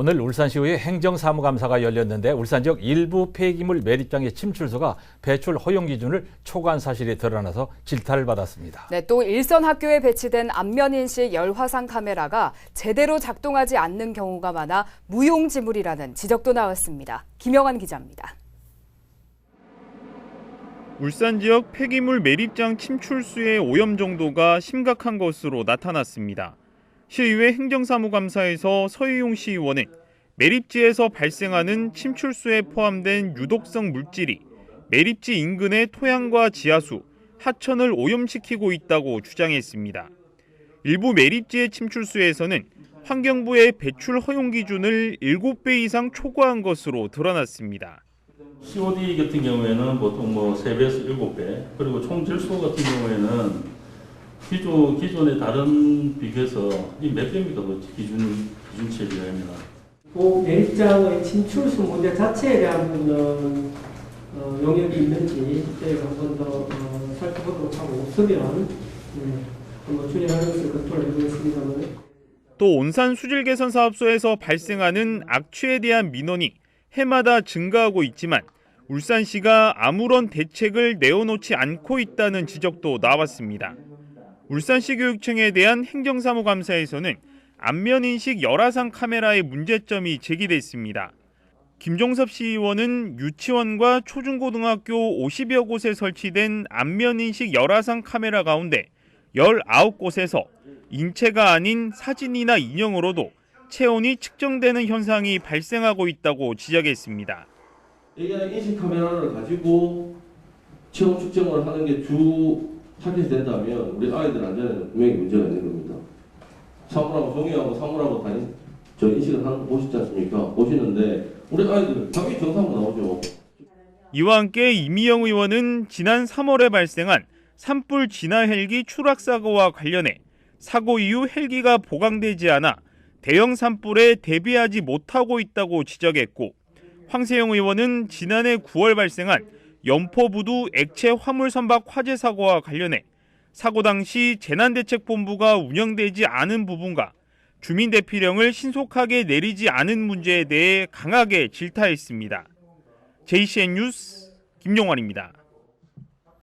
오늘 울산시의회 행정사무감사가 열렸는데 울산 지역 일부 폐기물 매립장의 침출소가 배출 허용 기준을 초과한 사실이 드러나서 질타를 받았습니다. 네, 또 일선 학교에 배치된 안면 인식 열화상 카메라가 제대로 작동하지 않는 경우가 많아 무용지물이라는 지적도 나왔습니다. 김영환 기자입니다. 울산 지역 폐기물 매립장 침출수의 오염 정도가 심각한 것으로 나타났습니다. 시의회 행정사무감사에서 서희용 시의원은 매립지에서 발생하는 침출수에 포함된 유독성 물질이 매립지 인근의 토양과 지하수, 하천을 오염시키고 있다고 주장했습니다. 일부 매립지의 침출수에서는 환경부의 배출 허용 기준을 7배 이상 초과한 것으로 드러났습니다. COD 같은 경우에는 보통 뭐 3배에서 7배, 그리고 총 질소 같은 경우에는 기존, 기존의 다른 비교해서 이 몇 배입니까? 그 기준, 기준치에 비하면. 그 매립장의 침출수 문제 자체에 대한 부분은 어, 용역이 있는지 저희가 한번 더 어, 살펴보도록 하고 없으면 네, 한번 준행하는 것을 검토를 해보겠습니다만 또 온산 수질 개선 사업소에서 발생하는 악취에 대한 민원이 해마다 증가하고 있지만 울산시가 아무런 대책을 내어놓지 않고 있다는 지적도 나왔습니다. 울산시 교육청에 대한 행정사무감사에서는 안면인식 열화상 카메라의 문제점이 제기됐습니다. 김종섭 시의원은 유치원과 초중고등학교 50여 곳에 설치된 안면인식 열화상 카메라 가운데 19곳에서 인체가 아닌 사진이나 인형으로도 체온이 측정되는 현상이 발생하고 있다고 지적했습니다. AI 인식 카메라를 가지고 체온 측정을 하는 게 주 타겟이 된다면 우리 아이들 안전에는 분명히 문제가 있는 겁니다. 사물하고 종이하고 사물하고 다니 저 인식을 하는 거 보시지 않습니까? 보시는데 우리 아이들 당연히 정상으로 나오죠. 이와 함께 이미영 의원은 지난 3월에 발생한 산불 진화 헬기 추락 사고와 관련해 사고 이후 헬기가 보강되지 않아 대형 산불에 대비하지 못하고 있다고 지적했고 황세영 의원은 지난해 9월 발생한 연포부두 액체 화물 선박 화재 사고와 관련해 사고 당시 재난대책본부가 운영되지 않은 부분과 주민 대피령을 신속하게 내리지 않은 문제에 대해 강하게 질타했습니다. JCN 뉴스 김용환입니다.